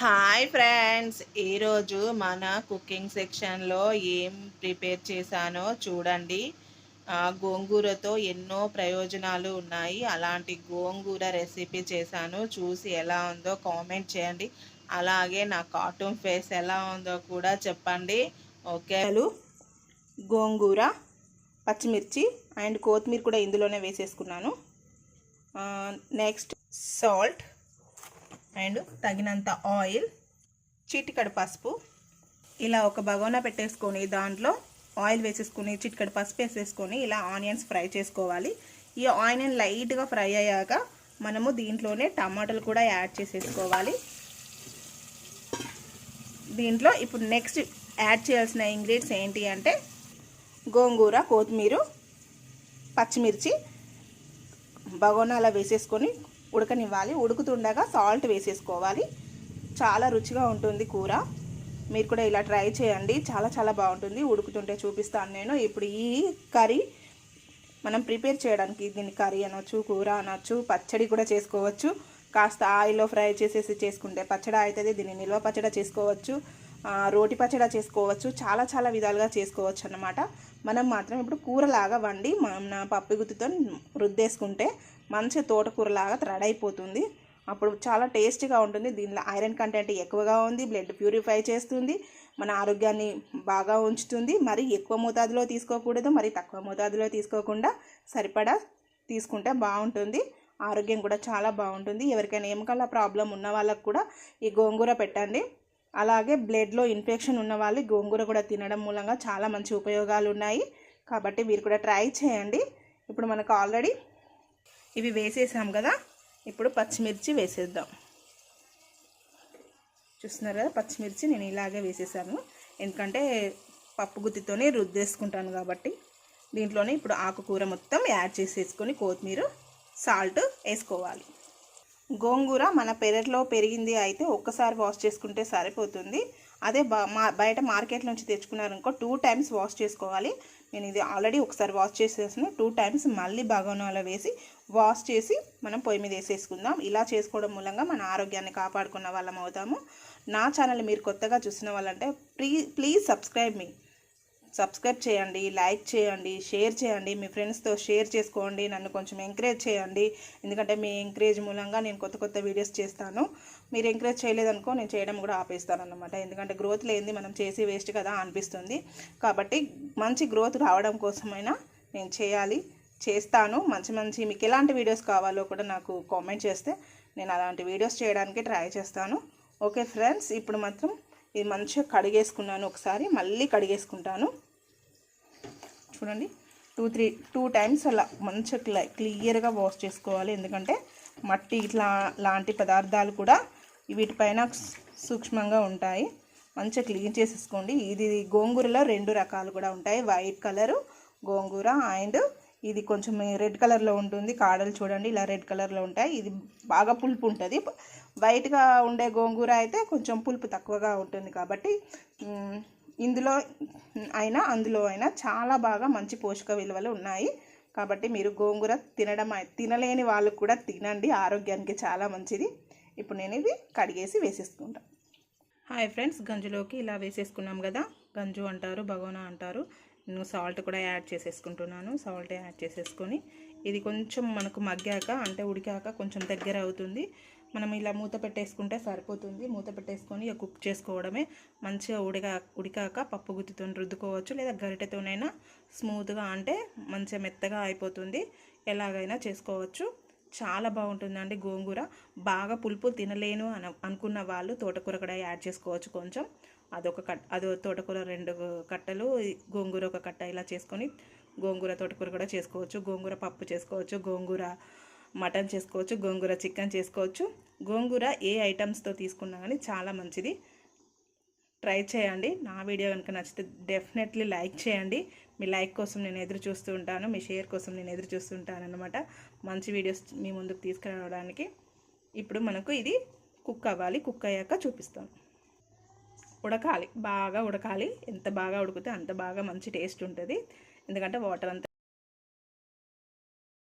Hi friends. ఈరోజు మన cooking సెక్షన్లో ఏం ప్రిపేర్ చేశానో చూడండి. గోంగూరతో ఎన్నో ప్రయోజనాలు ఉన్నాయి. అలాంటి గోంగూర రెసిపీ చేశాను. చూసి ఎలా ఉందో కామెంట్ చేయండి. అలాగే నా కార్టూన్ ఫేస్ ఎలా ఉందో కూడా చెప్పండి. ఓకే. గోంగూర పచ్చిమిర్చి అండ్ కొత్తిమీర కూడా ఇందులోనే వేసేసుకున్నాను. Next salt. అండ్ తగినంత ఆయిల్ చిటికడు పసుపు. ఇలా ఒక బగోనా పెట్టేసుకొని దాంట్లో ఆయిల్ వేసేసుకొని చిటికడు పసుపు వేసేసుకొని ఇలా ఆనియన్స్ ఫ్రై చేసుకోవాలి. ఈ ఆనియన్ లైట్గా ఫ్రై అయ్యాక మనము దీంట్లోనే టమాటాలు కూడా యాడ్ చేసేసుకోవాలి. దీంట్లో ఇప్పుడు నెక్స్ట్ యాడ్ చేయాల్సిన ఇంగ్రీడియంట్స్ ఏంటి అంటే గోంగూర కొత్తిమీర పచ్చిమిర్చి బగోనాలో వేసేసుకొని ఉడకనివ్వాలి. ఉడుకుతుండగా సాల్ట్ వేసేసుకోవాలి. చాలా రుచిగా ఉంటుంది కూర. మీరు కూడా ఇలా ట్రై చేయండి. చాలా చాలా బాగుంటుంది. ఉడుకుతుంటే చూపిస్తాను నేను. ఇప్పుడు ఈ కర్రీ మనం ప్రిపేర్ చేయడానికి దీన్ని కర్రీ అనొచ్చు కూర అనొచ్చు పచ్చడి కూడా చేసుకోవచ్చు. కాస్త ఆయిల్లో ఫ్రై చేసేసి చేసుకుంటే పచ్చడి అవుతుంది. దీన్ని నిల్వ పచ్చడి చేసుకోవచ్చు. రోటి పచ్చడి చేసుకోవచ్చు చాలా చాలా విధాలుగా చేసుకోవచ్చు అన్నమాట. మనం మాత్రం ఇప్పుడు కూరలాగా వండి మన పప్పు గుత్తితో రుద్దేసుకుంటే మంచి తోటకూరలాగా రెడీ అయిపోతుంది అప్పుడు చాలా టేస్టీగా ఉంటుంది. దీనిలో ఐరన్ కంటెంట్ ఎక్కువగా ఉంది బ్లడ్ ప్యూరిఫై చేస్తుంది మన ఆరోగ్యాన్ని బాగా ఉంచుతుంది. మరి ఎక్కువ మోతాదులో తీసుకోకూడదు మరి తక్కువ మోతాదులో తీసుకోకుండా సరిపడా తీసుకుంటే బాగుంటుంది. ఆరోగ్యం కూడా చాలా బాగుంటుంది. ఎవరికైనా ఎముకల ప్రాబ్లం ఉన్న వాళ్ళకు కూడా ఈ గోంగూర పెట్టండి. అలాగే బ్లడ్లో ఇన్ఫెక్షన్ ఉన్న వాళ్ళు గోంగూర కూడా తినడం మూలంగా చాలా మంచి ఉపయోగాలు ఉన్నాయి. కాబట్టి మీరు కూడా ట్రై చేయండి. ఇప్పుడు మనకు ఆల్రెడీ ఇవి వేసేసాం కదా. ఇప్పుడు పచ్చిమిర్చి వేసేద్దాం. చూస్తున్నారు కదా పచ్చిమిర్చి నేను ఇలాగే వేసేసాను. ఎందుకంటే పప్పు గుత్తితోనే రుద్దేసుకుంటాను కాబట్టి. దీంట్లోనే ఇప్పుడు ఆకుకూర మొత్తం యాడ్ చేసేసుకొని కొత్తిమీర సాల్ట్ వేసుకోవాలి. గోంగూర మన పెరట్లో పెరిగింది అయితే ఒక్కసారి వాష్ చేసుకుంటే సరిపోతుంది. అదే మా బయట మార్కెట్ నుంచి తెచ్చుకున్నారనుకో టూ టైమ్స్ వాష్ చేసుకోవాలి. నేను ఇది ఆల్రెడీ ఒకసారి వాష్ చేసేసాను టూ టైమ్స్ మళ్ళీ బగోనాలో వేసి వాష్ చేసి మనం పొయ్యి మీద వేసేసుకుందాం. ఇలా చేసుకోవడం మూలంగా మన ఆరోగ్యాన్ని కాపాడుకున్న వాళ్ళం అవుతాము. నా ఛానల్ మీరు కొత్తగా చూసిన వాళ్ళంటే ప్లీ ప్లీజ్ సబ్స్క్రైబ్ మీ. సబ్స్క్రైబ్ చేయండి లైక్ చేయండి షేర్ చేయండి మీ ఫ్రెండ్స్తో షేర్ చేసుకోండి నన్ను కొంచెం ఎంకరేజ్ చేయండి. ఎందుకంటే మీ ఎంకరేజ్ మూలంగా నేను కొత్త కొత్త వీడియోస్ చేస్తాను. మీరు ఎంకరేజ్ చేయలేదనుకో నేను చేయడం కూడా ఆపేస్తాను అనమాట ఎందుకంటే గ్రోత్ లేనిది మనం చేసి వేస్ట్ కదా అనిపిస్తుంది. కాబట్టి మంచి గ్రోత్ రావడం కోసమైనా నేను చేయాలి చేస్తాను. మంచి మంచి మీకు ఎలాంటి వీడియోస్ కావాలో కూడా నాకు కామెంట్ చేస్తే నేను అలాంటి వీడియోస్ చేయడానికి ట్రై చేస్తాను. ఓకే ఫ్రెండ్స్ ఇప్పుడు మాత్రం ఇది మంచిగా కడిగేసుకున్నాను ఒకసారి మళ్ళీ కడిగేసుకుంటాను. చూడండి టూ త్రీ టూ టైమ్స్ అలా మంచిగా క్లియర్గా వాష్ చేసుకోవాలి. ఎందుకంటే మట్టి ఇట్లా లాంటి పదార్థాలు కూడా వీటిపైన సూక్ష్మంగా ఉంటాయి. మంచిగా క్లీన్ చేసేసుకోండి. ఇది గోంగూరలో రెండు రకాలు కూడా ఉంటాయి. వైట్ కలరు గోంగూర అండ్ ఇది కొంచెం రెడ్ కలర్లో ఉంటుంది. కాడలు చూడండి ఇలా రెడ్ కలర్లో ఉంటాయి. ఇది బాగా పులుపు ఉంటుంది వైట్గా ఉండే గోంగూర అయితే కొంచెం పులుపు తక్కువగా ఉంటుంది కాబట్టి ఇందులో అయినా అందులో అయినా చాలా బాగా మంచి పోషక విలువలు ఉన్నాయి. కాబట్టి మీరు గోంగూర తినడం తినలేని వాళ్ళు కూడా తినండి. ఆరోగ్యానికి చాలా మంచిది. ఇప్పుడు నేను ఇది కడిగేసి వేసేసుకుంటాను హాయ్ ఫ్రెండ్స్ గంజులోకి ఇలా వేసేసుకున్నాం కదా. గంజు అంటారు బగోనా అంటారు. నేను సాల్ట్ కూడా యాడ్ చేసేసుకుంటున్నాను. సాల్ట్ యాడ్ చేసేసుకొని ఇది కొంచెం మనకు మగ్గాక అంటే ఉడికాక కొంచెం దగ్గర అవుతుంది. మనం ఇలా మూత పెట్టేసుకుంటే సరిపోతుంది. మూత పెట్టేసుకొని ఇక కుక్ చేసుకోవడమే. మంచిగా ఉడికా ఉడికాక పప్పు గుత్తితో రుద్దుకోవచ్చు లేదా గరిటెతోనైనా స్మూత్గా అంటే మంచిగా మెత్తగా అయిపోతుంది. ఎలాగైనా చేసుకోవచ్చు. చాలా బాగుంటుందండి గోంగూర. బాగా పులుపు తినలేను అని అనుకున్న వాళ్ళు తోటకూర కూడా యాడ్ చేసుకోవచ్చు కొంచెం. అదొక కట్ అదో తోటకూర రెండు కట్టలు గోంగూర ఒక కట్ట ఇలా చేసుకొని గోంగూర తోటకూర కూడా చేసుకోవచ్చు. గోంగూర పప్పు చేసుకోవచ్చు గోంగూర మటన్ చేసుకోవచ్చు గోంగూర చికెన్ చేసుకోవచ్చు. గోంగూర ఏ ఐటమ్స్తో తీసుకున్నా కానీ చాలా మంచిది. ట్రై చేయండి. నా వీడియో కనుక నచ్చితే డెఫినెట్లీ లైక్ చేయండి. మీ లైక్ కోసం నేను ఎదురు చూస్తూ ఉంటాను. మీ షేర్ కోసం నేను ఎదురు చూస్తుంటాను అనమాట మంచి వీడియోస్ మీ ముందుకు తీసుకురావడానికి. ఇప్పుడు మనకు ఇది కుక్ అవ్వాలి. కుక్ అయ్యాక చూపిస్తాను ఉడకాలి బాగా ఉడకాలి. ఎంత బాగా ఉడికితే అంత బాగా మంచి టేస్ట్ ఉంటుంది. ఎందుకంటే వాటర్ అంతా